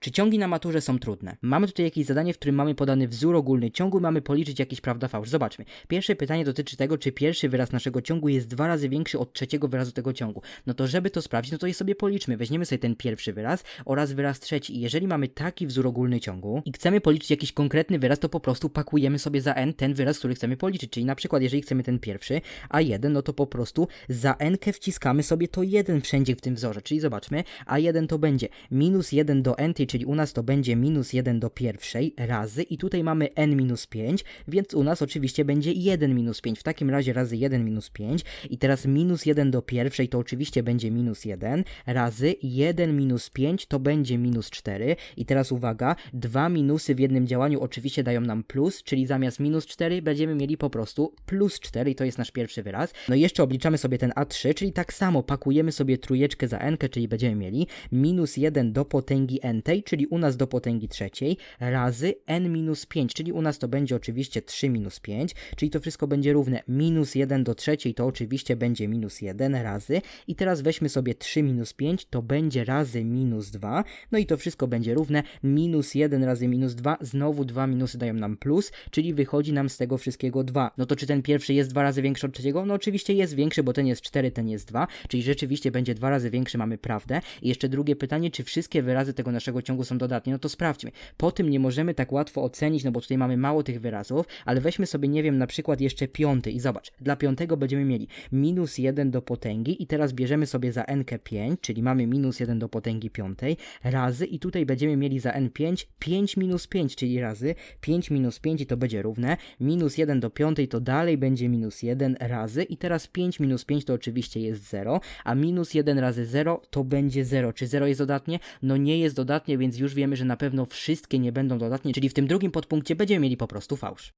Czy ciągi na maturze są trudne? Mamy tutaj jakieś zadanie, w którym mamy podany wzór ogólny ciągu, mamy policzyć jakiś prawda fałsz. Zobaczmy. Pierwsze pytanie dotyczy tego, czy pierwszy wyraz naszego ciągu jest dwa razy większy od trzeciego wyrazu tego ciągu. No to żeby to sprawdzić, no to je sobie policzmy. Weźmiemy sobie ten pierwszy wyraz oraz wyraz trzeci. I jeżeli mamy taki wzór ogólny ciągu i chcemy policzyć jakiś konkretny wyraz, to po prostu pakujemy sobie za n ten wyraz, który chcemy policzyć. Czyli na przykład, jeżeli chcemy ten pierwszy, a 1, no to po prostu za n wciskamy sobie to 1 wszędzie w tym wzorze. Czyli zobaczmy, a 1 to będzie minus 1 do n, czyli u nas to będzie minus 1 do pierwszej razy i tutaj mamy n minus 5, więc u nas oczywiście będzie 1 minus 5. W takim razie razy 1 minus 5 i teraz minus 1 do pierwszej to oczywiście będzie minus 1 razy 1 minus 5 to będzie minus 4 i teraz uwaga, dwa minusy w jednym działaniu oczywiście dają nam plus, czyli zamiast minus 4 będziemy mieli po prostu plus 4 i to jest nasz pierwszy wyraz. No i jeszcze obliczamy sobie ten a3, czyli tak samo pakujemy sobie trójeczkę za n, czyli będziemy mieli minus 1 do potęgi n, czyli u nas do potęgi trzeciej, razy n minus 5, czyli u nas to będzie oczywiście 3 minus 5, czyli to wszystko będzie równe minus 1 do trzeciej, to oczywiście będzie minus 1 razy i teraz weźmy sobie 3 minus 5, to będzie razy minus 2, no i to wszystko będzie równe minus 1 razy minus 2, znowu dwa minusy dają nam plus, czyli wychodzi nam z tego wszystkiego 2. No to czy ten pierwszy jest dwa razy większy od trzeciego? No oczywiście jest większy, bo ten jest 4, ten jest 2, czyli rzeczywiście będzie dwa razy większy, mamy prawdę. I jeszcze drugie pytanie, czy wszystkie wyrazy tego naszego ciągu są dodatnie? No to sprawdźmy. Po tym nie możemy tak łatwo ocenić, no bo tutaj mamy mało tych wyrazów, ale weźmy sobie, nie wiem, na przykład jeszcze piąty i zobacz, dla piątego będziemy mieli minus 1 do potęgi i teraz bierzemy sobie za n 5, czyli mamy minus 1 do potęgi piątej, razy i tutaj będziemy mieli za n5 5 minus 5, czyli razy 5 minus 5 i to będzie równe, minus 1 do piątej to dalej będzie minus 1 razy i teraz 5 minus 5 to oczywiście jest 0, a minus 1 razy 0 to będzie 0. Czy 0 jest dodatnie? No nie jest dodatnie, więc już wiemy, że na pewno wszystkie nie będą dodatnie, czyli w tym drugim podpunkcie będziemy mieli po prostu fałsz.